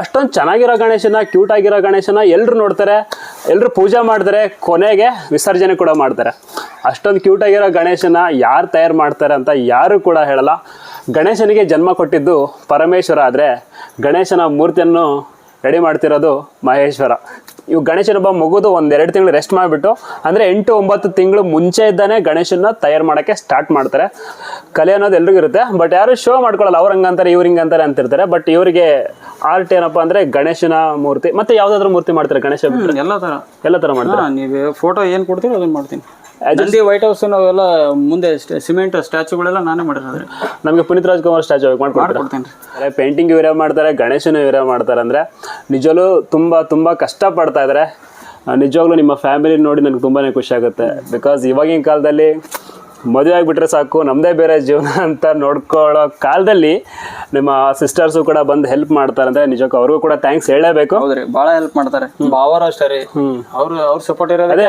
ಅಷ್ಟೊಂದು ಚೆನ್ನಾಗಿರೋ ಗಣೇಶನ ಕ್ಯೂಟ್ ಆಗಿರೋ ಗಣೇಶನ ಎಲ್ಲರೂ ನೋಡ್ತಾರೆ. ಎಲ್ಲರೂ ಪೂಜೆ ಮಾಡ್ತಾರೆ. ಕೊನೆಗೆ ವಿಸರ್ಜನೆ ಕೂಡ ಮಾಡ್ತಾರೆ. ಅಷ್ಟೊಂದು ಕ್ಯೂಟ್ ಆಗಿರೋ ಗಣೇಶನ ಯಾರು ತಯಾರು ಮಾಡ್ತಾರೆ ಅಂತ ಯಾರು ಕೂಡ ಹೇಳಲ್ಲ. ಗಣೇಶನಿಗೆ ಜನ್ಮ ಕೊಟ್ಟಿದ್ದು ಪರಮೇಶ್ವರ ಆದರೆ ಗಣೇಶನ ಮೂರ್ತಿಯನ್ನು ರೆಡಿ ಮಾಡ್ತಿರೋದು ಮಹೇಶ್ವರ. ಇವು ಗಣೇಶನೊಬ್ಬ ಮುಗಿದು ಒಂದೆರಡು ತಿಂಗಳು ರೆಸ್ಟ್ ಮಾಡಿಬಿಟ್ಟು ಅಂದರೆ ಎಂಟು ಒಂಬತ್ತು ತಿಂಗಳು ಮುಂಚೆ ಇದ್ದಾನೆ ಗಣೇಶನ ತಯಾರು ಮಾಡೋಕ್ಕೆ ಸ್ಟಾರ್ಟ್ ಮಾಡ್ತಾರೆ. ಕಲೆ ಅನ್ನೋದು ಎಲ್ರಿಗೂ ಇರುತ್ತೆ ಬಟ್ ಯಾರು ಶೋ ಮಾಡ್ಕೊಳ್ಳಲ್ಲ ಅವ್ರು ಹಂಗಂತಾರೆ ಇವ್ರು ಹಿಂಗಂತಾರೆ ಅಂತಿರ್ತಾರೆ ಬಟ್ ಇವರಿಗೆ ಆರ್ಟ್ ಏನಪ್ಪ ಅಂದರೆ ಗಣೇಶನ ಮೂರ್ತಿ ಮತ್ತೆ ಯಾವುದಾದ್ರೂ ಮೂರ್ತಿ ಮಾಡ್ತಾರೆ ಗಣೇಶ ಎಲ್ಲ ತರ. ಎಲ್ಲ ಥರ ಮಾಡ್ತಾರೆ. ನೀವು ಫೋಟೋ ಏನು ಕೊಡ್ತೀರೋ ಅದನ್ನು ಮಾಡ್ತೀನಿ. ನಂದಿ ವೈಟ್ ಹೌಸ್ ನಾವೆಲ್ಲ ಮುಂದೆ ಸಿಮೆಂಟ್ ಸ್ಟ್ಯಾಚುಗಳೆಲ್ಲ ನಾನೇ ಮಾಡಿರೋದ್ರೆ ನಮಗೆ ಪುನೀತ್ ರಾಜ್ಕುಮಾರ್ ಸ್ಟ್ಯಾಚು ಮಾಡ್ಕೊಡ್ತೀನಿ ಪೇಂಟಿಂಗ್ ಇವರೇ ಮಾಡ್ತಾರೆ ಗಣೇಶನ ಇವರೇ ಮಾಡ್ತಾರೆ ಅಂದರೆ ನಿಜವೂ ತುಂಬ ತುಂಬ ಕಷ್ಟಪಡ್ತಾ ಇದ್ದಾರೆ ನಿಜವಾಗ್ಲೂ ನಿಮ್ಮ ಫ್ಯಾಮಿಲಿ ನೋಡಿ ನನಗೆ ತುಂಬಾ ಖುಷಿ ಆಗುತ್ತೆ. ಬಿಕಾಸ್ ಇವಾಗಿನ ಕಾಲದಲ್ಲಿ ಮದುವೆ ಆಗಿಬಿಟ್ರೆ ಸಾಕು ನಮ್ಮದೇ ಬೇರೆ ಜೀವನ ಅಂತ ನೋಡ್ಕೊಳ್ಳೋ ಕಾಲದಲ್ಲಿ ನಿಮ್ಮ ಸಿಸ್ಟರ್ಸು ಕೂಡ ಬಂದು ಹೆಲ್ಪ್ ಮಾಡ್ತಾರೆ ಅಂದ್ರೆ ನಿಜಕ್ಕೂ ಅವ್ರಿಗೂ ಕೂಡ ಥ್ಯಾಂಕ್ಸ್ ಹೇಳಲೇಬೇಕು ಹೌದ್ರಿ ಭಾಳ ಹೆಲ್ಪ್ ಮಾಡ್ತಾರೆ. ಭಾವರ ಅಷ್ಟೇ ರೀ. ಅವ್ರು ಅವ್ರ ಸಪೋರ್ಟ್ ಇರೋದೇ ಅದೇ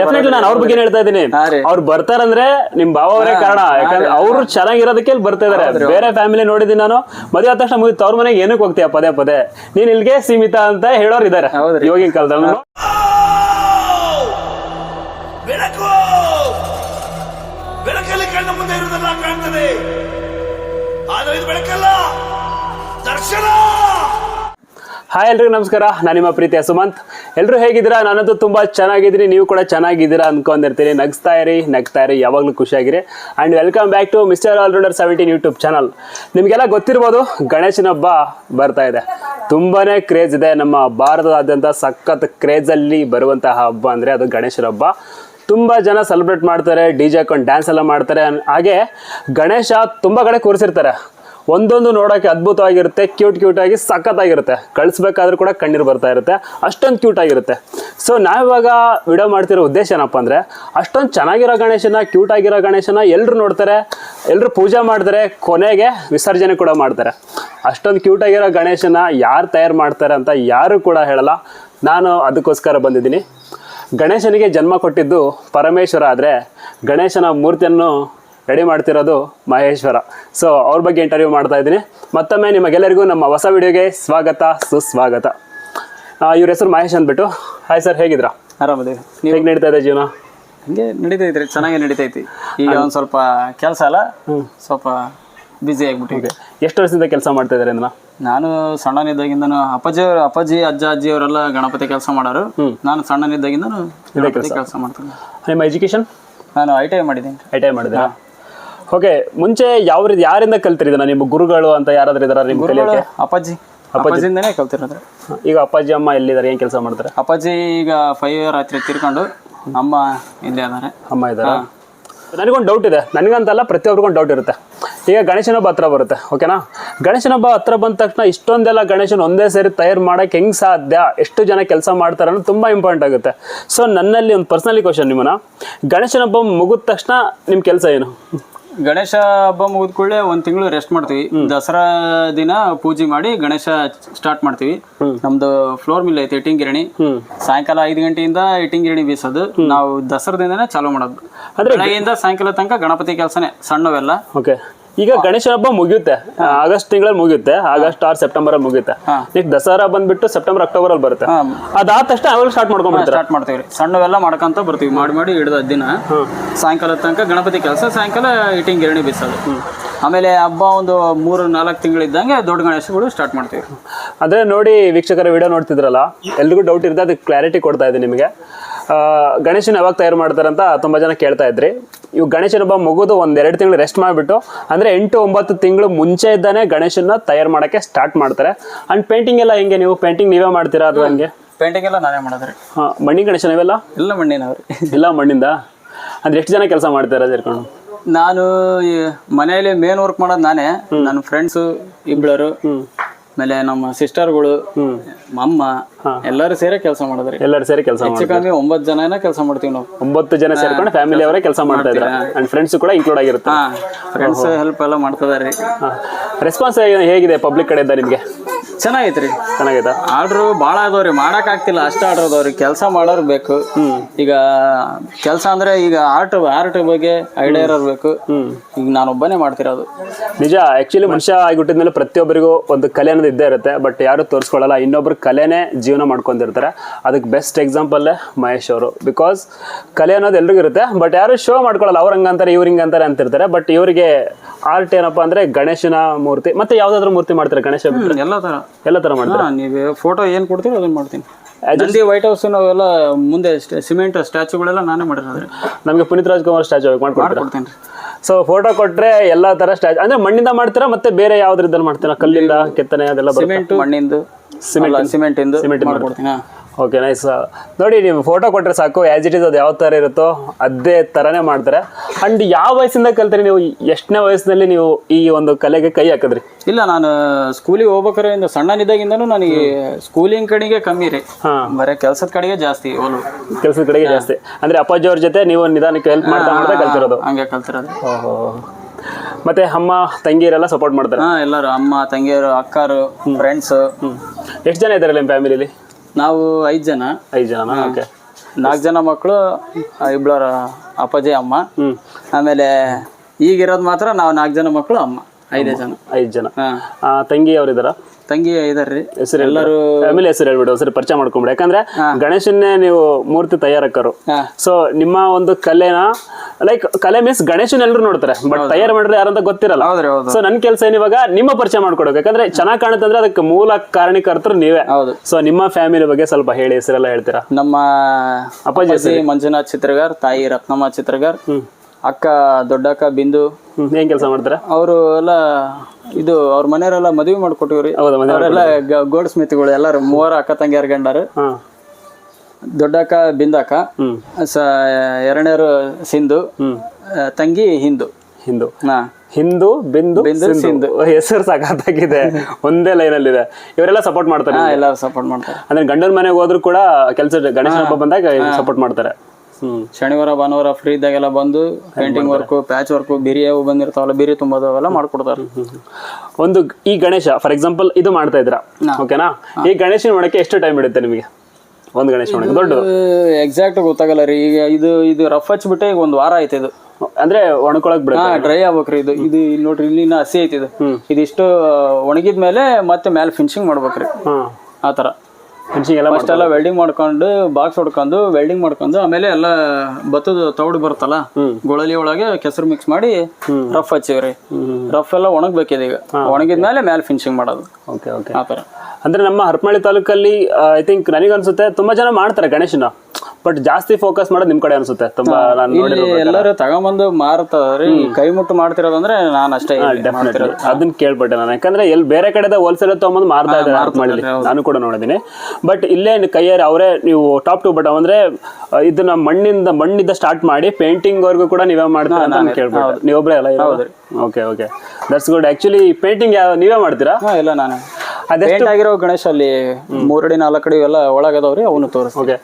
ಡೆಫಿನೆಟ್ಲಿ ನಾನು ಅವ್ರ ಬಗ್ಗೆ ಹೇಳ್ತಾ ಇದ್ದೀನಿ. ಅವ್ರು ಬರ್ತಾರಂದ್ರೆ ನಿಮ್ ಬಾವರೇ ಅವರೇ ಕಾರಣ. ಯಾಕಂದ್ರೆ ಅವರು ಚೆನ್ನಾಗಿರೋದಕ್ಕೆ ಇಲ್ಲಿ ಬರ್ತಾ ಇದಾರೆ. ಬೇರೆ ಫ್ಯಾಮಿಲಿ ನೋಡಿದೀನಿ ನಾನು. ಮದುವೆ ಆದ ತಕ್ಷಣ ಮುಗಿತು. ಅವ್ರ ಮನೆಗೆ ಏನಕ್ಕೆ ಹೋಗ್ತೀಯ? ಪದೇ ಪದೇ. ನೀನ್ ಇಲ್ಲಿಗೆ ಸೀಮಿತ ಅಂತ ಹೇಳೋರು ಇದಾರೆ ಹೌದ್ರಿ. ಇವಾಗಿನ ಕಾಲದಲ್ಲಿ. ಕಣ್ಣ ಮುಂದೆ ಇರುವುದೆಲ್ಲ ಕಾಣ್ತದೆ ಆದರೆ ಇದು ಬೆಳಕಲ್ಲ, ದರ್ಶನ! ಹಾಯ್ ಎಲ್ರಿಗೂ ನಮಸ್ಕಾರ, ನಾನು ನಿಮ್ಮ ಪ್ರೀತಿಯ ಸುಮಂತ್. ಎಲ್ಲರೂ ಹೇಗಿದ್ದೀರಾ? ನಾನಂತೂ ತುಂಬ ಚೆನ್ನಾಗಿದ್ದೀನಿ. ನೀವು ಕೂಡ ಚೆನ್ನಾಗಿದ್ದೀರಾ ಅಂದ್ಕೊಂಡಿರ್ತೀನಿ ನಗ್ಸ್ತಾ ಇರಿ, ನಗ್ತಾ ಇರಿ. ಯಾವಾಗಲೂ ಖುಷಿಯಾಗಿರಿ. And welcome back to mister allrounder seventeen YouTube channel ನಿಮಗೆಲ್ಲ ಗೊತ್ತಿರ್ಬೋದು, ಗಣೇಶನ ಹಬ್ಬ ಬರ್ತಾ ಇದೆ. ತುಂಬಾ ಕ್ರೇಜ್ ಇದೆ. ನಮ್ಮ ಭಾರತದಾದ್ಯಂತ ಸಖತ್ ಕ್ರೇಜಲ್ಲಿ ಬರುವಂತಹ ಹಬ್ಬ ಅಂದರೆ ಅದು ಗಣೇಶನ ಹಬ್ಬ. ತುಂಬ ಜನ ಸೆಲೆಬ್ರೇಟ್ ಮಾಡ್ತಾರೆ ಡಿ ಜೆ ಹಾಕೊಂಡು ಡ್ಯಾನ್ಸ್ ಎಲ್ಲ ಮಾಡ್ತಾರೆ. ಹಾಗೆ ಗಣೇಶ ತುಂಬ ಕಡೆ ಕೂರಿಸಿರ್ತಾರೆ. ಒಂದೊಂದು ನೋಡೋಕ್ಕೆ ಅದ್ಭುತವಾಗಿರುತ್ತೆ ಕ್ಯೂಟ್ ಕ್ಯೂಟ್ ಆಗಿ ಸಖತ್ತಾಗಿರುತ್ತೆ. ಕಳಿಸ್ಬೇಕಾದ್ರೂ ಕೂಡ ಕಣ್ಣೀರು ಬರ್ತಾ ಇರುತ್ತೆ. ಅಷ್ಟೊಂದು ಕ್ಯೂಟ್ ಆಗಿರುತ್ತೆ. ಸೊ ನಾವಿವಾಗ ವಿಡಿಯೋ ಮಾಡ್ತಿರೋ ಉದ್ದೇಶ ಏನಪ್ಪ ಅಂದರೆ, ಅಷ್ಟೊಂದು ಚೆನ್ನಾಗಿರೋ ಗಣೇಶನ ಕ್ಯೂಟ್ ಆಗಿರೋ ಗಣೇಶನ ಎಲ್ಲರೂ ನೋಡ್ತಾರೆ ಎಲ್ಲರೂ ಪೂಜೆ ಮಾಡ್ತಾರೆ, ಕೊನೆಗೆ ವಿಸರ್ಜನೆ ಕೂಡ ಮಾಡ್ತಾರೆ. ಅಷ್ಟೊಂದು ಕ್ಯೂಟ್ ಆಗಿರೋ ಗಣೇಶನ ಯಾರು ತಯಾರು ಮಾಡ್ತಾರೆ ಅಂತ ಯಾರು ಕೂಡ ಹೇಳಲ್ಲ. ನಾನು ಅದಕ್ಕೋಸ್ಕರ ಬಂದಿದ್ದೀನಿ. ಗಣೇಶನಿಗೆ ಜನ್ಮ ಕೊಟ್ಟಿದ್ದು ಪರಮೇಶ್ವರ ಆದರೆ ಗಣೇಶನ ಮೂರ್ತಿಯನ್ನು ರೆಡಿ ಮಾಡ್ತಿರೋದು ಮಹೇಶ್ವರ. ಸೊ ಅವ್ರ ಬಗ್ಗೆ ಇಂಟರ್ವ್ಯೂ ಮಾಡ್ತಾ ಇದ್ದೀನಿ. ಮತ್ತೊಮ್ಮೆ ನಿಮಗೆಲ್ಲರಿಗೂ ನಮ್ಮ ಹೊಸ ವಿಡಿಯೋಗೆ ಸ್ವಾಗತ ಸುಸ್ವಾಗತ. ಇವ್ರ ಹೆಸರು ಮಹೇಶ್ ಅಂದ್ಬಿಟ್ಟು. ಹಾಯ್ ಸರ್ ಹೇಗಿದ್ರಾ ಆರಾಮದೇವಿ ನೀವು? ಹೇಗೆ ನಡೀತಾ ಇದೆ ಜೀವನ? ಹಂಗೆ ನಡೀತೈತ್ರಿ ಚೆನ್ನಾಗಿ ನಡೀತೈತಿ ಈಗ ಒಂದು ಸ್ವಲ್ಪ ಕೆಲಸ ಅಲ್ಲ. ಸ್ವಲ್ಪ ಬ್ಯುಸಿ ಆಗ್ಬಿಟ್ಟಿದೆ. ಎಷ್ಟು ವರ್ಷದಿಂದ ಕೆಲಸ ಮಾಡ್ತಾ ಇದ್ದಾರೆ ಅದನ್ನ ನಾನು ಸಣ್ಣನಿದ್ದಾಗಿಂದನು ಅಪ್ಪಾಜಿ ಅವ್ರ ಅಪ್ಪಾಜಿ ಅಜ್ಜ ಅಜ್ಜಿ ಅವರೆಲ್ಲ ಗಣಪತಿ ಕೆಲಸ ಮಾಡೋರು. ನಾನು ಸಣ್ಣನಿದ್ದಾಗಿಂದನು ಗಣಪತಿ ಕೆಲಸ. ಮಾಡ್ತೀನಿ. ನಿಮ್ಮ ಎಜುಕೇಶನ್ ನಾನು ಐ ಟಿ ಐ ಮಾಡಿದ್ದೀನಿ. ಐ ಟಿ ಐ ಮಾಡಿದೆ ಓಕೆ ಮುಂಚೆ ಯಾವ ರೀತಿ ಯಾರಿಂದ ಕಲ್ತಿರಿದ ನಿಮ್ಮ ಗುರುಗಳು ಅಂತ ಯಾರಾದ್ರೂ ಇದಾರ ನಿಮ್ಮ ಗುರುಗಳು ಅಪ್ಪಾಜಿ. ಅಪ್ಪಾಜಿಯಿಂದನೇ ಕಲ್ತಿರೋದು. ಈಗ ಅಪ್ಪಾಜಿ ಅಮ್ಮ ಎಲ್ಲಿದ್ದಾರೆ? ಏನು ಕೆಲಸ ಮಾಡ್ತಾರೆ? ಅಪ್ಪಾಜಿ ಈಗ ಫೈವ್ ಇಯರ್ ಆಯ್ತು ತಿರ್ಕೊಂಡು ಅಮ್ಮ ಇಲ್ಲೇ ಅದಾರೆ ಅಮ್ಮ ಇದ್ದಾರಾ? ನನಗೊಂದು ಡೌಟ್ ಇದೆ. ನನಗಂತಲ್ಲ ಪ್ರತಿಯೊಬ್ಬರಿಗೊಂದು ಡೌಟ್ ಇರುತ್ತೆ. ಈಗ ಗಣೇಶನ ಹಬ್ಬ ಹತ್ರ ಬರುತ್ತೆ ಓಕೆನಾ ಗಣೇಶನ ಹಬ್ಬ ಹತ್ರ ಬಂದ ತಕ್ಷಣ ಇಷ್ಟೊಂದೆಲ್ಲ ಗಣೇಶನ ಒಂದೇ ಸೇರಿ ತಯಾರು ಮಾಡೋಕ್ಕೆ ಹೆಂಗೆ ಸಾಧ್ಯ? ಎಷ್ಟು ಜನ ಕೆಲಸ ಮಾಡ್ತಾರೆ ಅನ್ನೋದು ತುಂಬ ಇಂಪಾರ್ಟೆಂಟ್ ಆಗುತ್ತೆ. ಸೊ ನನ್ನಲ್ಲಿ ಒಂದು ಪರ್ಸನಲಿ ಕ್ವಶನ್ ನಿಮ್ಮನ್ನ. ಗಣೇಶನ ಹಬ್ಬ ಮುಗಿದ ತಕ್ಷಣ ನಿಮ್ಮ ಕೆಲಸ ಏನು? ಗಣೇಶ ಹಬ್ಬ ಮುಗಿದ ಕೂಡಲೇ ಒಂದ್ ತಿಂಗಳು ರೆಸ್ಟ್ ಮಾಡ್ತೀವಿ. ದಸರಾ ದಿನ ಪೂಜೆ ಮಾಡಿ ಗಣೇಶ ಸ್ಟಾರ್ಟ್ ಮಾಡ್ತೀವಿ. ನಮ್ದು ಫ್ಲೋರ್ ಮಿಲ್ ಐತೆ ಇಟ್ಟಿಂಗ್ ಗಿರಣಿ. ಸಾಯಂಕಾಲ ಐದು ಗಂಟೆಯಿಂದ ಇಟ್ಟಿಂಗ್ ಗಿರಣಿ ಬೀಸೋದು. ನಾವು ದಸರಾದಿಂದನೇ ಚಾಲೂ ಮಾಡೋದು. ಬೆಳಗ್ಗೆಯಿಂದ ಸಾಯಂಕಾಲ ತನಕ ಗಣಪತಿ ಕೆಲಸನೇ ಸಣ್ಣವೆಲ್ಲ. ಓಕೆ ಈಗ ಗಣೇಶ ಹಬ್ಬ ಮುಗಿಯುತ್ತೆ. ಆಗಸ್ಟ್ ತಿಂಗಳಲ್ಲಿ ಮುಗಿಯುತ್ತೆ. ಆಗಸ್ಟ್ ಆರ್ ಸೆಪ್ಟೆಂಬರ್ ಮುಗಿಯುತ್ತೆ. ಈಗ ದಸರಾ ಬಂದ್ಬಿಟ್ಟು ಸೆಪ್ಟೆಂಬರ್ ಅಕ್ಟೋಬರ್ ಅಲ್ಲಿ ಬರುತ್ತೆ. ಅದಾದ ತಕ್ಷಣ ಅವಾಗ ಸ್ಟಾರ್ಟ್ ಮಾಡ್ಕೊಂಡ್ಬಿಡ್ತಾರೆ? ಸ್ಟಾರ್ಟ್ ಮಾಡ್ತೀವಿ. ರೀ ಸಣ್ಣವೆಲ್ಲ ಮಾಡ್ಕೊಂತ ಬರ್ತೀವಿ. ಮಾಡಿ ಮಾಡಿ ಹಿಡಿದ ದಿನ. ಸಾಯಂಕಾಲ ತನಕ ಗಣಪತಿ ಕೆಲಸ ಸಾಯಂಕಾಲ ಇಟಿಂಗ್ ಗಿರಣಿ ಬಿಸೋದು. ಆಮೇಲೆ ಹಬ್ಬ ಒಂದು ಮೂರು ನಾಲ್ಕು ತಿಂಗಳಿದ್ದಂಗೆ ದೊಡ್ಡ ಗಣೇಶಗಳು ಸ್ಟಾರ್ಟ್ ಮಾಡ್ತೀವಿ. ಅದೇ ನೋಡಿ ವೀಕ್ಷಕರ ವಿಡಿಯೋ ನೋಡ್ತಿದ್ರಲ್ಲ ಎಲ್ರಿಗೂ ಡೌಟ್ ಇರುತ್ತೆ ಅದಕ್ಕೆ ಕ್ಲಾರಿಟಿ ಕೊಡ್ತಾ ಇದ್ದೀನಿ ನಿಮಗೆ. ಗಣೇಶನ ಯಾವಾಗ ತಯಾರು ಮಾಡ್ತಾರಂತ ಅಂತ ತುಂಬ ಜನ ಕೇಳ್ತಾ ಇದ್ರಿ. ಇವು ಗಣೇಶನ ಹಬ್ಬ ಮುಗಿದು ಒಂದೆರಡು ತಿಂಗಳು ರೆಸ್ಟ್ ಮಾಡಿಬಿಟ್ಟು ಅಂದರೆ ಎಂಟು ಒಂಬತ್ತು ತಿಂಗಳು ಮುಂಚೆ ಇದ್ದಾನೆ ಗಣೇಶನ ತಯಾರು ಮಾಡೋಕ್ಕೆ ಸ್ಟಾರ್ಟ್ ಮಾಡ್ತಾರೆ. ಆ್ಯಂಡ್ ಪೇಂಟಿಂಗ್ ಎಲ್ಲ ಹೆಂಗೆ ನೀವು? ಪೇಂಟಿಂಗ್ ನೀವೇ ಮಾಡ್ತೀರಾ ಅದು ಹಂಗೆ? ಪೇಂಟಿಂಗ್ ಎಲ್ಲ ನಾನೇ ಮಾಡೋದ್ರಿ ಹಾಂ ಮಣ್ಣಿನ ಗಣೇಶನ ಇವೆಲ್ಲ ಎಲ್ಲ ಮಣ್ಣಿನವ್ರಿ ಎಲ್ಲ ಮಣ್ಣಿಂದ? ಅಂದ್ರೆ ಎಷ್ಟು ಜನ ಕೆಲಸ ಮಾಡ್ತಾರೆ ಸೇರ್ಕೊಂಡು? ನಾನು ಈ ಮನೆಯಲ್ಲಿ ಮೇನ್ ವರ್ಕ್ ಮಾಡೋದು ನಾನೇ. ನನ್ನ ಫ್ರೆಂಡ್ಸು ಇಬ್ಬಳರು ಆಮೇಲೆ ನಮ್ಮ ಸಿಸ್ಟರ್ಗಳು ಅಮ್ಮ ಎಲ್ಲರೂ ಸೇರಿ ಕೆಲಸ ಮಾಡಿದ್ರಿ. ಎಲ್ಲರೂ ಸೇರಿ ಕೆಲಸ ಹೆಚ್ಚು ಕಮ್ಮಿ ಒಂಬತ್ತು ಜನನ ಕೆಲಸ ಮಾಡ್ತೀವಿ ನಾವು. ಒಂಬತ್ತು ಜನ ಸೇರ್ಕೊಂಡು ಫ್ಯಾಮಿಲಿ ಅವರೇ ಕೆಲಸ ಮಾಡ್ತಾ ಇದ್ದಾರೆ ಅಂಡ್ ಫ್ರೆಂಡ್ಸ್ ಕೂಡ ಇನ್ಕ್ಲೂಡ್ ಆಗಿರುತ್ತೆ. ಫ್ರೆಂಡ್ಸ್ ಹೆಲ್ಪ್ ಎಲ್ಲ ಮಾಡ್ತಿದ್ದಾರೆ ರೆಸ್ಪಾನ್ಸ್ ಹೇಗಿದೆ ಪಬ್ಲಿಕ್ ಕಡೆಯಿಂದ ನಿಮಗೆ? ಚೆನ್ನಾಗೈತ್ರಿ. ಚೆನ್ನಾಗೈತಾ? ಆರ್ಡ್ರು ಭಾಳ ಅದಾವ್ರಿ ಮಾಡಕ್ ಆಗ್ತಿಲ್ಲ ಅಷ್ಟ ಆರ್ಡ್ರ್ ಅದಾವ್ರಿ. ಕೆಲಸ ಮಾಡೋರು ಬೇಕು. ಈಗ ಕೆಲಸ ಅಂದ್ರೆ ಈಗ ಆರ್ಟ್ ಆರ್ಟ್ ಬಗ್ಗೆ ಐಡಿಯಾ ಇರೋರು ಬೇಕು. ಈಗ ನಾನೊಬ್ಬನೇ ಮಾಡ್ತಿರೋದು ನಿಜ ಆಕ್ಚುಲಿ ಮನುಷ್ಯ ಆಗಿಬಿಟ್ಟಿದ್ಮೇಲೆ ಪ್ರತಿಯೊಬ್ಬರಿಗೂ ಒಂದು ಕಲೆ ಅನ್ನೋದು ಇದ್ದೇ ಇರುತ್ತೆ. ಬಟ್ ಯಾರು ತೋರಿಸ್ಕೊಳ್ಳಲ್ಲ ಇನ್ನೊಬ್ರು ಕಲೆನೇ ಜೀವನ ಮಾಡ್ಕೊಂಡಿರ್ತಾರೆ. ಅದಕ್ಕೆ ಬೆಸ್ಟ್ ಎಕ್ಸಾಂಪಲ್ ಮಹೇಶ್ ಅವರು. ಬಿಕಾಸ್ ಕಲೆ ಅನ್ನೋದು ಎಲ್ರಿಗೂ ಇರುತ್ತೆ. ಬಟ್ ಯಾರು ಶೋ ಮಾಡ್ಕೊಳ್ಳಲ್ಲ ಅವ್ರ ಹಂಗಂತಾರೆ ಇವ್ರ ಹಿಂಗಂತಾರೆ ಅಂತಿರ್ತಾರೆ. ಬಟ್ ಇವರಿಗೆ ಆರ್ಟ್ ಏನಪ್ಪಾ ಅಂದ್ರೆ ಗಣೇಶನ ಮೂರ್ತಿ ಮತ್ತೆ ಯಾವ್ದಾದ್ರು ಮೂರ್ತಿ ಮಾಡ್ತಾರೆ ಗಣೇಶ ಎಲ್ಲ ತರ. ಎಲ್ಲ ಥರ ಮಾಡ್ತೀರಾ? ನೀವು ಫೋಟೋ ಏನು ಕೊಡ್ತೀರೋ ಅದನ್ನು ಮಾಡ್ತೀನಿ. ನಂದಿ ವೈಟ್ ಹೌಸ್ ನಾವೆಲ್ಲ ಮುಂದೆ ಸಿಮೆಂಟ್ ಸ್ಟ್ಯಾಚುಗಳೆಲ್ಲ ನಾನೇ ಮಾಡಿರೋದ್ರೆ ನಮಗೆ ಪುನೀತ್ ರಾಜ್ಕುಮಾರ್ ಸ್ಟ್ಯಾಚು ಮಾಡ್ಕೊಡ್ತಾರೆ? ಮಾಡ್ಕೊಡ್ತೀನಿ ಸೊ ಫೋಟೋ ಕೊಟ್ಟರೆ ಎಲ್ಲಾ ಥರ ಸ್ಟ್ಯಾಚು ಅಂದ್ರೆ ಮಣ್ಣಿಂದ ಮಾಡ್ತೀರಾ ಮತ್ತೆ ಬೇರೆ ಯಾವುದ್ರಿಂದ ಮಾಡ್ತೀರಾ? ಕಲ್ಲಿಂದ ಕೆತ್ತನೆ ಅದೆಲ್ಲ ಸಿಮೆಂಟ್ ಮಣ್ಣಿಂದು ಸಿಮೆಂಟ್ ಸಿಮೆಂಟ್ ಇಂದು ಮಾಡ್ಕೊಡ್ತೀನಿ. ಓಕೆ ನೈಸ್ ನೋಡಿ ನೀವು ಫೋಟೋ ಕೊಟ್ಟರೆ ಸಾಕು. ಆ್ಯಸ್ ಇಟ್ ಈಸ್ ಅದು ಯಾವ ಥರ ಇರುತ್ತೋ ಅದೇ ಥರನೇ ಮಾಡ್ತಾರೆ. ಅಂಡ್ ಯಾವ ವಯಸ್ಸಿಂದ ಕಲ್ತ್ರಿ ನೀವು? ಎಷ್ಟನೇ ವಯಸ್ಸಿನಲ್ಲಿ ನೀವು ಈ ಒಂದು ಕಲೆಗೆ ಕೈ ಹಾಕಿದ್ರಿ? ಇಲ್ಲ ನಾನು ಸ್ಕೂಲಿಗೆ ಹೋಗ್ಬೇಕಾರೆ ಇಂದ ಸಣ್ಣನಿದ್ದಾಗಿಂದನೂ ನನಗೆ ಸ್ಕೂಲಿಂಗ್ ಕಡೆಗೆ ಕಮ್ಮಿ ರೀ. ಹಾಂ. ಬರೀ ಕೆಲಸದ ಕಡೆಗೆ ಜಾಸ್ತಿ ಓನು ಕೆಲಸದ ಕಡೆಗೆ ಜಾಸ್ತಿ. ಅಂದರೆ ಅಪ್ಪಾಜಿ ಅವ್ರ ಜೊತೆ ನೀವು ನಿಧಾನಕ್ಕೆ ಹೆಲ್ಪ್ ಮಾಡ್ತಾ ಮಾಡ್ತಾ ಕಲ್ತಿರೋದು. ಹಂಗೆ ಕಲ್ತಿರೋದು. ಓಹೋ. ಮತ್ತೆ ಅಮ್ಮ ತಂಗಿಯರೆಲ್ಲ ಸಪೋರ್ಟ್ ಮಾಡ್ತಾರೆ? ಹಾ ಎಲ್ಲರೂ ಅಮ್ಮ ತಂಗಿಯರು ಅಕ್ಕಾರು ಫ್ರೆಂಡ್ಸ್ ಎಷ್ಟು ಜನ ಇದ್ದಾರೆ ನಿಮ್ಮ ಫ್ಯಾಮಿಲಿಲಿ ನಾವು ಐದು ಜನ. ಐದು ಜನ ಓಕೆ ನಾಲ್ಕು ಜನ ಮಕ್ಕಳು ಇಬ್ಬರ ಅಪ್ಪಾಜಿ ಅಮ್ಮ. ಆಮೇಲೆ ಈಗಿರೋದು ಮಾತ್ರ ನಾವು ನಾಲ್ಕು ಜನ ಮಕ್ಕಳು ಅಮ್ಮ. ಐದೇ ಜನ. ಐದು ಜನ. ಆ, ತಂಗಿ ಅವರಿದ್ದಾರ ತಂಗಿ ಇದಾರ್ರಿ. ಹೆಸರು ಎಲ್ಲರೂ ಫ್ಯಾಮಿಲಿ ಹೆಸರು ಹೇಳ್ಬಿಡು ಹೆಸರು ಪರಿಚಯ ಮಾಡ್ಕೊಂಬಿಡಿ. ಯಾಕಂದ್ರೆ ಗಣೇಶನ್ನೇ ನೀವು ಮೂರ್ತಿ ತಯಾರಕರು. ಹಾ. ಸೊ ನಿಮ್ಮ ಒಂದು ಕಲೆನ ಲೈಕ್ ಕಲೆ ಮೀನ್ಸ್ ಗಣೇಶನ್ ಎಲ್ಲರೂ ನೋಡ್ತಾರೆ. ಬಟ್ ತಯಾರು ಮಾಡಿದ್ರೆ ಯಾರಂತ ಗೊತ್ತಿರಲ್ಲ. ಹೌದ್ರಿ ಹೌದು. ಸೊ ನನ್ನ ಕೆಲಸ ಏನು ಇವಾಗ ನಿಮ್ಮ ಪರಿಚಯ ಮಾಡ್ಕೊಡ್ಬೇಕು. ಯಾಕಂದ್ರೆ ಚೆನ್ನಾಗಿ ಕಾಣುತ್ತೆ ಅಂದ್ರೆ ಅದಕ್ಕೆ ಮೂಲ ಕಾರಣೀಕರ್ತರು ನೀವೇ. ಹೌದು. ಸೊ ನಿಮ್ಮ ಫ್ಯಾಮಿಲಿ ಬಗ್ಗೆ ಸ್ವಲ್ಪ ಹೇಳಿ ಹೆಸರೆಲ್ಲ ಹೇಳ್ತೀರಾ? ನಮ್ಮ ಅಪ್ಪಾಜಿ ಮಂಜುನಾಥ್ ಚಿತ್ರಗಾರ್ ತಾಯಿ ರತ್ನಮ್ಮ ಚಿತ್ರಗಾರ್ ಅಕ್ಕ ದೊಡ್ಡಕ್ಕ ಬಿಂದು. ಏನ್ ಕೆಲಸ ಮಾಡ್ತಾರೆ? ಅವರು ಎಲ್ಲ ಇದು ಅವ್ರ ಮನೆಯವರೆಲ್ಲ ಮದುವೆ ಮಾಡ್ಕೊಟ್ಟಿವ್ರಿ. ಅವರೆಲ್ಲ ಗೋಡ್ ಸ್ಮಿತಿಗಳು ಎಲ್ಲಾರು ಮೂವರ ಅಕ್ಕ ತಂಗಿ ಗಂಡರು. ದೊಡ್ಡಕ್ಕ ಬಿಂದಕ್ಕ. ಎರಡನೇರು ಸಿಂಧು. ತಂಗಿ ಹಿಂದು. ಹಿಂದೂ. ಹಾ. ಹಿಂದೂ ಬಿಂದು ಬಿಂದು, ಸಿಂಧು. ಹೆಸರು ಸಾಕಾಗಿದೆ ಒಂದೇ ಲೈನ್ ಅಲ್ಲಿ ಇದೆ. ಇವರೆಲ್ಲ ಸಪೋರ್ಟ್ ಮಾಡ್ತಾರೆ ಎಲ್ಲಾರು ಸಪೋರ್ಟ್ ಮಾಡ್ತಾರೆ. ಅಂದ್ರೆ ಗಂಡನ ಮನೆಗೆ ಹೋದ್ರು ಕೂಡ ಕೆಲಸ ಗಣೇಶ ಹಬ್ಬ ಬಂದಾಗ ಸಪೋರ್ಟ್ ಮಾಡ್ತಾರೆ. ಶನಿವಾರ ಭಾನುವಾರ ಫ್ರೀ ಇದ್ದಾಗೆಲ್ಲ ಬಂದು ಪೇಂಟಿಂಗ್ ವರ್ಕು ಪ್ಯಾಚ್ ವರ್ಕು ಬಿರಿ ಅವು ಬಂದಿರ್ತಾವಲ್ಲ ಬಿರಿ ತುಂಬೋದು ಅವೆಲ್ಲ ಮಾಡ್ಕೊಡ್ತಾರೆ ಒಂದು ಈ ಗಣೇಶ ಫಾರ್ ಎಕ್ಸಾಂಪಲ್ ಇದು ಮಾಡ್ತಾ ಇದ್ರ ಓಕೆನಾ ಈ ಗಣೇಶನ ಮಾಡಕ್ಕೆ ಎಷ್ಟು ಟೈಮ್ ಹಿಡಿಯುತ್ತೆ ನಿಮಗೆ? ಒಂದು ಗಣೇಶ ಮಾಡಕ್ಕೆ ದೊಡ್ಡ ಎಕ್ಸಾಕ್ಟ್ ಗೊತ್ತಾಗಲ್ಲ ರೀ. ಈಗ ಇದು ಇದು ರಫ್ ಹಚ್ಬಿಟ್ಟೆ ಈಗ ಒಂದು ವಾರ ಆಯ್ತು ಇದು. ಅಂದ್ರೆ ಒಣಕೊಳಕ್ ಬಿಡ ಹಾ ಡ್ರೈ ಆಗ್ಬೇಕ್ರಿ ಇದು. ಇದು ಇಲ್ಲಿ ನೋಡ್ರಿ ಇಲ್ಲಿನ ಹಸಿ ಐತಿ ಇದು. ಇದಿಷ್ಟು ಒಣಗಿದ ಮೇಲೆ ಮತ್ತೆ ಮೇಲೆ ಫಿನಿಶಿಂಗ್ ಮಾಡ್ಬೇಕ್ರಿ ರೀ. ಆ ಥರ. ಫಿನಿಶಿಂಗ್ ಎಲ್ಲ ಫಸ್ಟ್ ಎಲ್ಲ ವೆಲ್ಡಿಂಗ್ ಮಾಡ್ಕೊಂಡು ಬಾಕ್ಸ್ ಹೊಡ್ಕೊಂಡು ವೆಲ್ಡಿಂಗ್ ಮಾಡ್ಕೊಂಡು ಆಮೇಲೆ ಎಲ್ಲ ಭತ್ತದ ತೌಡು ಬರುತ್ತಲ್ಲ ಗೊಳಲಿ ಒಳಗೆ ಕೆಸರು ಮಿಕ್ಸ್ ಮಾಡಿ ರಫ್ ಹಚ್ಚಿವ್ರಿ. ರಫ್ ಎಲ್ಲ ಒಣಗ್ಬೇಕಿದೆ ಈಗ. ಒಣಗಿದ ಮೇಲೆ ಫಿನಿಶಿಂಗ್ ಮಾಡೋದು. ಓಕೆ ಓಕೆ ಆ ಥರ ಅಂದ್ರೆ ನಮ್ಮ ಹರಪನಹಳ್ಳಿ ತಾಲೂಕಲ್ಲಿ ಐ ಥಿಂಕ್ ನನಗನ್ಸುತ್ತೆ ತುಂಬಾ ಜನ ಮಾಡ್ತಾರೆ ಗಣೇಶನ. ಬಟ್ ಜಾಸ್ತಿ ಫೋಕಸ್ ಮಾಡೋದು ನಿಮ್ ಕಡೆ ಅನ್ಸುತ್ತೆ? ತುಂಬಾ ನಾನು ನೋಡಿರೋ ಎಲ್ಲರೂ ತಗೊಂಬಂದು ಮಾರ್ತಾರ್ರಿ ಕೈ ಮುಟ್ಟು ಮಾಡ್ತಿರೋದಂದ್ರೆ ನಾನು ಅಷ್ಟೇ ಇಲ್ಲಿ ಮಾಡ್ತಿರೋದು. ಅದನ್ನ ಕೇಳ್ಬಿಟ್ಟೆ ನಾನು. ಯಾಕಂದ್ರೆ ಎಲ್ಲಿ ಬೇರೆ ಕಡೆದ ಹೋಲ್ಸೇಲ್ ತಗೊಂಬಂದು ಮಾರ್ತಾ ಇದ್ದಾರೆ ನಾನು ಕೂಡ ನೋಡಿದ್ದೀನಿ. ಬಟ್ ಇಲ್ಲೇ ಕೈಯಾರೆ ಅವರೇ ನೀವು ಟಾಪ್ ಟು ಬಟ್ ಅಂದ್ರೆ ಆ, ಇದನ್ನ ಮಣ್ಣಿಂದ ಮಣ್ಣಿಂದ ಸ್ಟಾರ್ಟ್ ಮಾಡಿ ಪೇಂಟಿಂಗ್ ವರ್ಗು ಕೂಡ ನೀವೇ ಮಾಡ್ತೀರಾ ಅಂತ ನಾನು ಕೇಳ್ಪಟ್ಟೆ ನೀವೊಬ್ರೇ ಅಲ್ಲ okay okay that's good actually painting ಯಾವ ನೀವೇ ಮಾಡ್ತೀರಾ? ಹಾ ಇಲ್ಲ ನಾನು. ಅದೆಷ್ಟು ಪೇಂಟ್ ಆಗಿರೋ ಗಣೇಶ ಅಲ್ಲಿ ಮೂರಡಿ ನಾಲ್ಕಡಿ ಎಲ್ಲ ಒಳಗದವ್ರಿ ಅವನು ತೋರಿಸ್ ಓಕೆ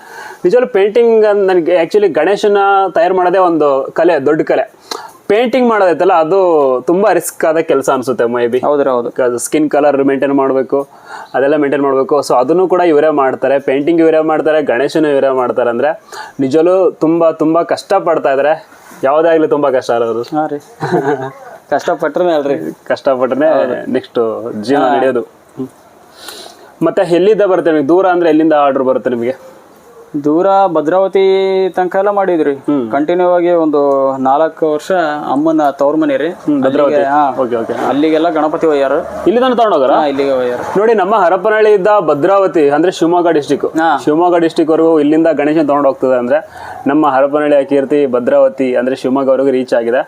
ನಿಜವಾಗ್ಲೂ ಪೇಂಟಿಂಗ್ ನನಗೆ ಆ್ಯಕ್ಚುಲಿ ಗಣೇಶನ ತಯಾರು ಮಾಡೋದೇ ಒಂದು ಕಲೆ ದೊಡ್ಡ ಕಲೆ. ಪೇಂಟಿಂಗ್ ಮಾಡೋದೈತಲ್ಲ ಅದು ತುಂಬಾ ರಿಸ್ಕ್ ಆದ ಕೆಲಸ ಅನಿಸುತ್ತೆ ಮೇ ಬಿ ಹೌದು. ಸ್ಕಿನ್ ಕಲರ್ ಮೇಂಟೈನ್ ಮಾಡಬೇಕು ಅದೆಲ್ಲ ಮೇಂಟೈನ್ ಮಾಡಬೇಕು. ಸೊ ಅದನ್ನು ಕೂಡ ಇವರೇ ಮಾಡ್ತಾರೆ. ಪೇಂಟಿಂಗ್ ಇವರೇ ಮಾಡ್ತಾರೆ ಗಣೇಶನ ಇವರೇ ಮಾಡ್ತಾರೆ. ಅಂದರೆ ನಿಜವೂ ತುಂಬ ತುಂಬ ಕಷ್ಟಪಡ್ತಾ ಇದ್ದಾರೆ ಯಾವುದೇ ಆಗಲಿ ತುಂಬ ಕಷ್ಟ ಇರೋದು ಹಾ ರೀ. ಕಷ್ಟಪಟ್ರೆ ಅಲ್ರಿ. ಕಷ್ಟಪಟ್ರೆ ನೆಕ್ಸ್ಟ್ ಜೀವನ ನಡೆಯೋದು. ಮತ್ತೆ ಎಲ್ಲಿಂದ ಬರುತ್ತೆ ನಿಮಗೆ? ದೂರ ಅಂದ್ರೆ ಎಲ್ಲಿಂದ ಆರ್ಡರ್ ಬರುತ್ತೆ ನಿಮಗೆ? ದೂರ ಭದ್ರಾವತಿ ತನಕ ಎಲ್ಲ ಮಾಡಿದ್ರಿ. ಕಂಟಿನ್ಯೂ ಆಗಿ ಒಂದು ನಾಲ್ಕು ವರ್ಷ ಅಮ್ಮನ ತವ್ರ ಮನೆ ರೀ. ಓಕೆ ಅಲ್ಲಿಗೆಲ್ಲ ಗಣಪತಿ ಒಯ್ಯಾರ. ಇಲ್ಲಿ ತಾನು ತಗೊಂಡೋಗಾರ ಇಲ್ಲಿಗೆ ಒಯ್ಯಾರ. ನೋಡಿ ನಮ್ಮ ಹರಪನಹಳ್ಳಿ ಇದ್ದ ಭದ್ರಾವತಿ ಅಂದ್ರೆ ಶಿವಮೊಗ್ಗ ಡಿಸ್ಟಿಕ್. ಶಿವಮೊಗ್ಗ ಡಿಸ್ಟಿಕ್ ವರೆಗೂ ಇಲ್ಲಿಂದ ಗಣೇಶನ್ ತಗೊಂಡು ಹೋಗ್ತದೆ ಅಂದ್ರೆ ನಮ್ಮ ಹರಪನಹಳ್ಳಿಯ ಕೀರ್ತಿ ಭದ್ರಾವತಿ ಅಂದ್ರೆ ಶಿವಮೊಗ್ಗ ಶಿವಮೊಗ್ಗವರೆಗೂ ರೀಚ್ ಆಗಿದೆ.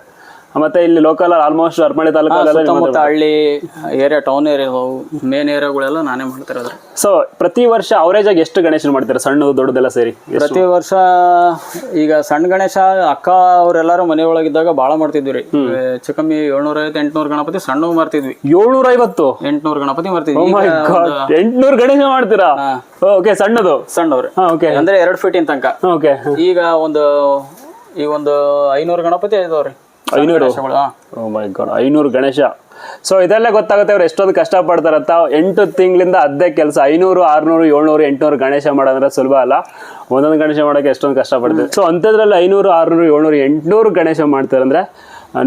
ಮತ್ತೆ ಇಲ್ಲಿ ಲೋಕಲ್ ಆಲ್ಮೋಸ್ಟ್ ಹರಪನಹಳ್ಳಿ ತಾಲೂಕು ಹಳ್ಳಿ ಏರಿಯಾ ಟೌನ್ ಏರಿಯಾ ಮೇನ್ ಏರಿಯಾಗಳೆಲ್ಲ ನಾನೇ ಮಾಡ್ತಿರೋದು ಸೊ ಪ್ರತಿ ವರ್ಷ ಅವರೇಜ್ ಆಗಿ ಎಷ್ಟು ಗಣೇಶನ ಮಾಡ್ತಾರೆ? ಸಣ್ಣದು ದೊಡ್ಡದೆಲ್ಲ ಸೇರಿ ಪ್ರತಿ ವರ್ಷ ಈಗ ಸಣ್ಣ ಗಣೇಶ ಅಕ್ಕ ಮನೆ ಮನೆಯೊಳಗಿದ್ದಾಗ ಭಾಳ ಮಾಡ್ತಿದ್ವಿ ರೀ. ಹೆಚ್ಚು ಕಮ್ಮಿ ಏಳ್ನೂರ ಐವತ್ತು ಎಂಟ್ನೂರು ಗಣಪತಿ ಸಣ್ಣ ಮಾಡ್ತಿದ್ವಿ ಏಳ್ನೂರ ಐವತ್ತು ಎಂಟ್ನೂರು ಗಣಪತಿ ಮಾಡ್ತಿದ್ವಿ ಈಗ ಒಂದು ಎಂಟ್ನೂರು ಗಣೇಶ ಮಾಡ್ತೀರಾ? ಓಕೆ ಸಣ್ಣದು. ಸಣ್ಣವ್ರಿ. ಹಾ ಓಕೆ ಅಂದ್ರೆ ಎರಡು ಫೀಟಿನ ತನಕ. ಓಕೆ ಈಗ ಒಂದು ಈಗ ಒಂದು ಐನೂರು ಗಣಪತಿ ಇದಾವ್ರಿ. ಐನೂರು. ಮೈ ಗಾಡ್ ಐನೂರು ಗಣೇಶ. ಸೊ ಇದೆಲ್ಲ ಗೊತ್ತಾಗುತ್ತೆ ಅವ್ರು ಎಷ್ಟೊಂದು ಕಷ್ಟಪಡ್ತಾರಂತ. ಎಂಟು ತಿಂಗಳಿಂದ ಅದೇ ಕೆಲಸ. ಐನೂರು ಆರ್ನೂರು ಏಳ್ನೂರು ಎಂಟ್ನೂರು ಗಣೇಶ ಮಾಡೋದ್ರೆ ಸುಲಭ ಅಲ್ಲ. ಒಂದೊಂದು ಗಣೇಶ ಮಾಡೋಕೆ ಎಷ್ಟೊಂದು ಕಷ್ಟಪಡ್ತೀವಿ. ಸೊ ಅಂಥದ್ರಲ್ಲಿ ಐನೂರು ಆರ್ನೂರು ಏಳ್ನೂರು ಎಂಟುನೂರು ಗಣೇಶ ಮಾಡ್ತಾರೆ ಅಂದರೆ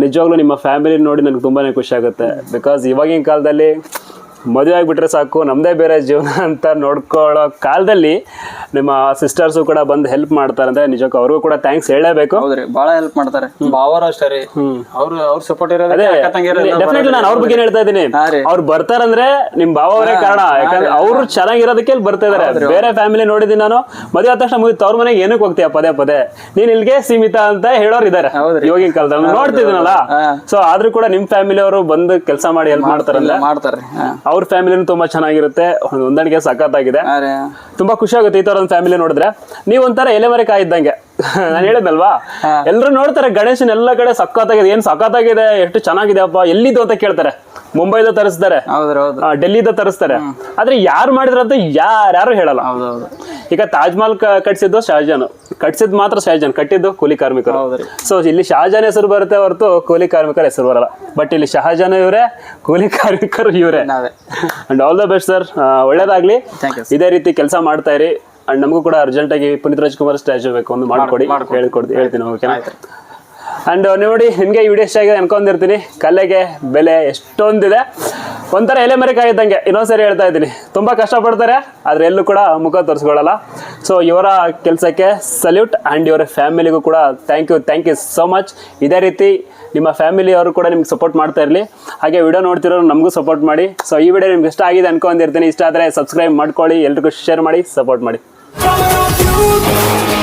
ನಿಜವಾಗ್ಲೂ ನಿಮ್ಮ ಫ್ಯಾಮಿಲಿ ನೋಡಿ ನನಗೆ ತುಂಬಾ ಖುಷಿ ಆಗುತ್ತೆ. ಬಿಕಾಸ್ ಇವಾಗಿನ ಕಾಲದಲ್ಲಿ ಮದುವೆ ಆಗಿಬಿಟ್ರೆ ಸಾಕು ನಮ್ಮದೇ ಬೇರೆ ಜೀವನ ಅಂತ ನೋಡ್ಕೊಳ್ಳೋ ಕಾಲದಲ್ಲಿ ನಿಮ್ಮ ಸಿಸ್ಟರ್ಸು ಕೂಡ ಬಂದು ಹೆಲ್ಪ್ ಮಾಡ್ತಾರೆ ಅಂದರೆ ನಿಜಕ್ಕೂ ಅವ್ರಿಗೂ ಕೂಡ ಥ್ಯಾಂಕ್ಸ್ ಹೇಳಲೇಬೇಕು ಹೌದ್ರಿ ಬಹಳ ಹೆಲ್ಪ್ ಮಾಡ್ತಾರೆ. ಬಾವರು ಅಷ್ಟೇ ರೀ. ಅವ್ರು ಅವ್ರ ಸಪೋರ್ಟ್ ಇರೋದೇ ಡೆಫಿನೆಟ್ಲಿ ನಾನು ಅವ್ರ ಬಗ್ಗೆ ಹೇಳ್ತಾ ಇದ್ದೀನಿ. ಅವ್ರು ಬರ್ತಾರಂದ್ರೆ ನಿಮ್ ಭಾವ ಅವರೇ ಕಾರಣ. ಯಾಕಂದ್ರೆ ಅವರು ಚೆನ್ನಾಗಿರೋದಕ್ಕೆ ಇಲ್ಲಿ ಬರ್ತಾ ಇದಾರೆ. ಬೇರೆ ಫ್ಯಾಮಿಲಿ ನೋಡಿದೀನಿ ನಾನು. ಮದುವೆ ಆದ ತಕ್ಷಣ ಮುಗಿತು. ಅವ್ರ ಮನೆಗೆ ಏನಕ್ಕೆ ಹೋಗ್ತೀಯ? ಪದೇ ಪದೇ. ನೀನ್ ಇಲ್ಲಿಗೆ ಸೀಮಿತ ಅಂತ ಹೇಳೋರು ಇದಾರೆ. ಯೋಗಿನ ಇವಾಗಿನ ಕಾಲದಲ್ಲಿ ನೋಡ್ತಿದ್ದೀನಲ್ಲ. ಸೊ ಆದ್ರೂ ಕೂಡ ನಿಮ್ ಫ್ಯಾಮಿಲಿ ಅವರು ಬಂದು ಕೆಲಸ ಮಾಡಿ ಹೆಲ್ಪ್ ಮಾಡ್ತಾರಲ್ಲ ಮಾಡ್ತಾರ್ರಿ ಹಾ. ಅವ್ರ ಫ್ಯಾಮಿಲಿನೂ ತುಂಬಾ ಚೆನ್ನಾಗಿರುತ್ತೆ. ಹೊಂದಾಣಿಕೆ ಸಖತ್ತಾಗಿದೆ. ತುಂಬಾ ಖುಷಿ ಆಗುತ್ತೆ ಈ ತರ ಒಂದು ಫ್ಯಾಮಿಲಿ ನೋಡಿದ್ರೆ. ನೀವ್ ಒಂಥರ ಎಲೆಮರೆ ಕಾಯಿದ್ದಂಗೆ ನಾನು ಹೇಳಿದ್ನಲ್ವಾ? ಎಲ್ಲರೂ ನೋಡ್ತಾರೆ ಗಣೇಶನ್ ಎಲ್ಲ ಕಡೆ ಸಖತ್ತಾಗಿದೆ ಏನ್ ಸಖತ್ತಾಗಿದೆ ಎಷ್ಟು ಚೆನ್ನಾಗಿದೆ ಅಪ್ಪ ಎಲ್ಲಿದ್ದು ಅಂತ ಕೇಳ್ತಾರೆ. ಮುಂಬೈದ ತರಿಸ್ತಾರೆ. ಡೆಲ್ಲಿದ ತರಿಸ್ತಾರೆ. ಆದ್ರೆ ಯಾರು ಮಾಡಿದ್ರ ಅಂತ ಯಾರ್ಯಾರು ಹೇಳಲ್ಲ. ಈಗ ತಾಜ್ ಮಹಲ್ ಕಟ್ಸಿದ್ದು ಶಹಜಾನ್ ಕಟ್ಸಿದ್ ಮಾತ್ರ ಶಹಜಾನ್ ಕಟ್ಟಿದ್ದು ಕೂಲಿ ಕಾರ್ಮಿಕರು. ಸೊ ಇಲ್ಲಿ ಶಹಜಾನ್ ಹೆಸರು ಬರುತ್ತೆ ಹೊರತು ಕೂಲಿ ಕಾರ್ಮಿಕರ ಹೆಸರು ಬರಲ್ಲ. ಬಟ್ ಇಲ್ಲಿ ಶಹಜಾನ್ ಇವರೇ ಕೂಲಿ ಕಾರ್ಮಿಕರು ಇವರೇ. ನಾವೇ. And all the best sir ಒಳ್ಳೇದಾಗ್ಲಿ. ಇದೇ ರೀತಿ ಕೆಲಸ ಮಾಡ್ತಾ ಇರಿ. ಅಂಡ್ ನಮಗೂ ಕೂಡ ಅರ್ಜೆಂಟ್ ಆಗಿ ಪುನೀತ್ ರಾಜ್ಕುಮಾರ್ ಸ್ಟ್ಯಾಚು ಬೇಕು ಒಂದು ಮಾಡ್ಕೊಡಿ ಹೇಳ್ಕೊಡ್ತೀನಿ ಹೇಳ್ತೀನಿ ಓಕೆನಾ ಅಂಡ್ ನೋಡಿ ನಿಮಗೆ ಈ ವಿಡಿಯೋ ಇಷ್ಟ ಆಗಿದೆ ಅನ್ಕೊಂಡಿರ್ತೀನಿ. ಕಲೆಗೆ ಬೆಲೆ ಎಷ್ಟೊಂದಿದೆ. ಒಂಥರ ಎಲೆ ಕಾಯಿದ್ದಂಗೆ ಇನ್ನೊಂದ್ಸರಿ ಹೇಳ್ತಾ ಇದ್ದೀನಿ. ತುಂಬ ಕಷ್ಟಪಡ್ತಾರೆ ಆದರೆ ಎಲ್ಲೂ ಕೂಡ ಮುಖ ತೋರಿಸ್ಕೊಳ್ಳಲ್ಲ. ಸೊ ಇವರ ಕೆಲಸಕ್ಕೆ ಸಲ್ಯೂಟ್ ಆ್ಯಂಡ್ ಇವರ ಫ್ಯಾಮಿಲಿಗೂ ಕೂಡ thank you thank you so much ಇದೇ ರೀತಿ ನಿಮ್ಮ ಫ್ಯಾಮಿಲಿಯವರು ಕೂಡ ನಿಮ್ಗೆ ಸಪೋರ್ಟ್ ಮಾಡ್ತಾ ಇರಲಿ. ಹಾಗೆ ವಿಡಿಯೋ ನೋಡ್ತಿರೋ ನಮಗೂ ಸಪೋರ್ಟ್ ಮಾಡಿ. ಸೊ ಈ ವಿಡಿಯೋ ನಿಮ್ಗೆ ಇಷ್ಟ ಆಗಿದೆ ಅನ್ಕೊಂಡಿರ್ತೀನಿ. ಇಷ್ಟ ಆದರೆ ಸಬ್ಸ್ಕ್ರೈಬ್ ಮಾಡ್ಕೊಳ್ಳಿ. ಎಲ್ರಿಗೂ ಶೇರ್ ಮಾಡಿ ಸಪೋರ್ಟ್ ಮಾಡಿ. Power of you.